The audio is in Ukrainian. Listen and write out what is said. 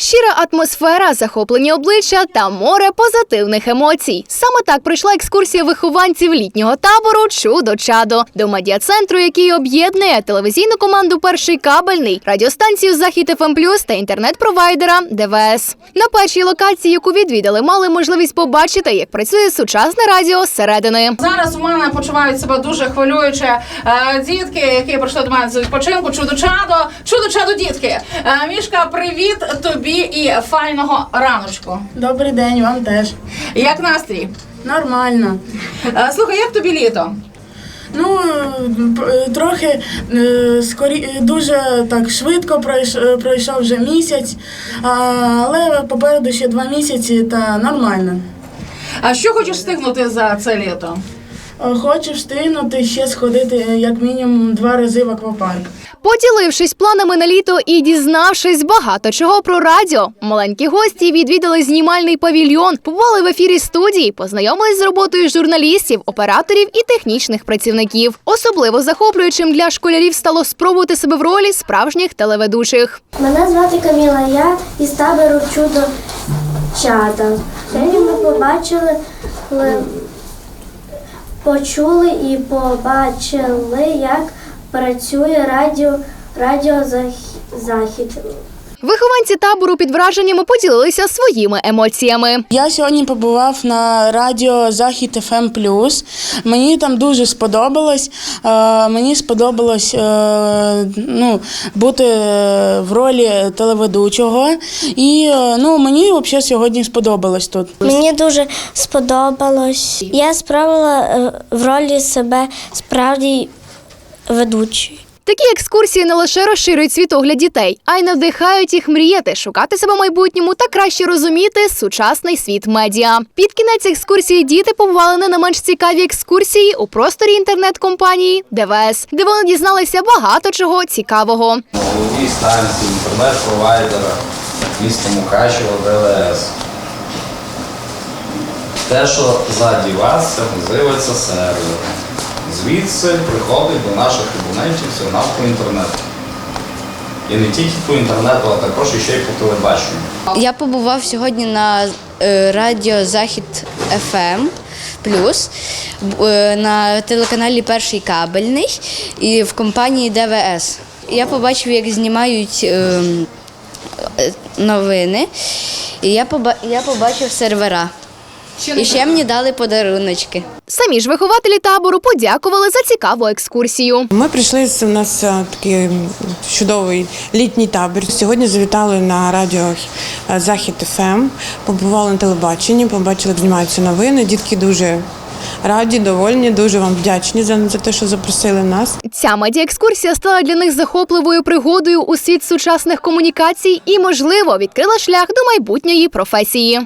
Щира атмосфера, захоплені обличчя та море позитивних емоцій. Саме так пройшла екскурсія вихованців літнього табору Чудо Чадо до медіа-центру, який об'єднує телевізійну команду Перший кабельний, радіостанцію Захід ФМ Плюс та інтернет-провайдера ДВС. На першій локації, яку відвідали, мали можливість побачити, як працює сучасне радіо зсередини. Зараз у мене почувають себе дуже хвилююче е, дітки, які прийшли до мене з відпочинку. Чудо чадо, чудо чадо, дітки. Е, Мішка, привіт тобі і файного раночку. Добрий день, вам теж. Як настрій? Нормально. Е, Слухай, як тобі літо? Ну, п- трохи е, скорі, дуже так швидко пройш- е, пройшов вже місяць, а, але попереду ще два місяці та нормально. А що хочеш встигнути за це літо? Хочу встигнути ще сходити е, як мінімум два рази в аквапарк. Поділившись планами на літо і дізнавшись багато чого про радіо, маленькі гості відвідали знімальний павільйон, побували в ефірі студії, познайомились з роботою журналістів, операторів і технічних працівників. Особливо захоплюючим для школярів стало спробувати себе в ролі справжніх телеведучих. Мене звати Каміла, я із табору чудо чата. Сьогодні ми побачили, ли- почули і побачили, як працює радіо, радіо. Вихованці табору під враженнями поділилися своїми емоціями. Я сьогодні побував на радіо Захід ФМ Плюс. Мені там дуже сподобалось. Е, мені сподобалось е, ну, бути е, в ролі телеведучого. І ну, мені взагалі сьогодні сподобалось тут. Мені дуже сподобалось. Я справила в ролі себе справді ведучої. Такі екскурсії не лише розширюють світогляд дітей, а й надихають їх мріяти, шукати себе в майбутньому та краще розуміти сучасний світ медіа. Під кінець екскурсії діти побували на не менш цікаві екскурсії у просторі інтернет-компанії ДВС, де вони дізналися багато чого цікавого. Молодій станції інтернет-провайдера міста Мукачево ДВС. Те, що ззаді вас, це називається сервер. Звідси приходить до наших абонентів сигнал по інтернету. І не тільки по інтернету, а також і ще й по телебаченню. Я побував сьогодні на е, радіо Захід ФМ Плюс е, на телеканалі Перший кабельний і в компанії ДВС. Я побачив, як знімають е, новини, і я, поба- я побачив сервера. І ще мені дали подаруночки. Самі ж вихователі табору подякували за цікаву екскурсію. Ми прийшли з- у нас е, такий чудовий літній табір. Сьогодні завітали на радіо е, Захід ФМ, побували на телебаченні, побачили, як знімаються новини. Дітки дуже раді, довольні, дуже вам вдячні за, за те, що запросили нас. Ця медіаекскурсія стала для них захопливою пригодою у світ сучасних комунікацій і, можливо, відкрила шлях до майбутньої професії.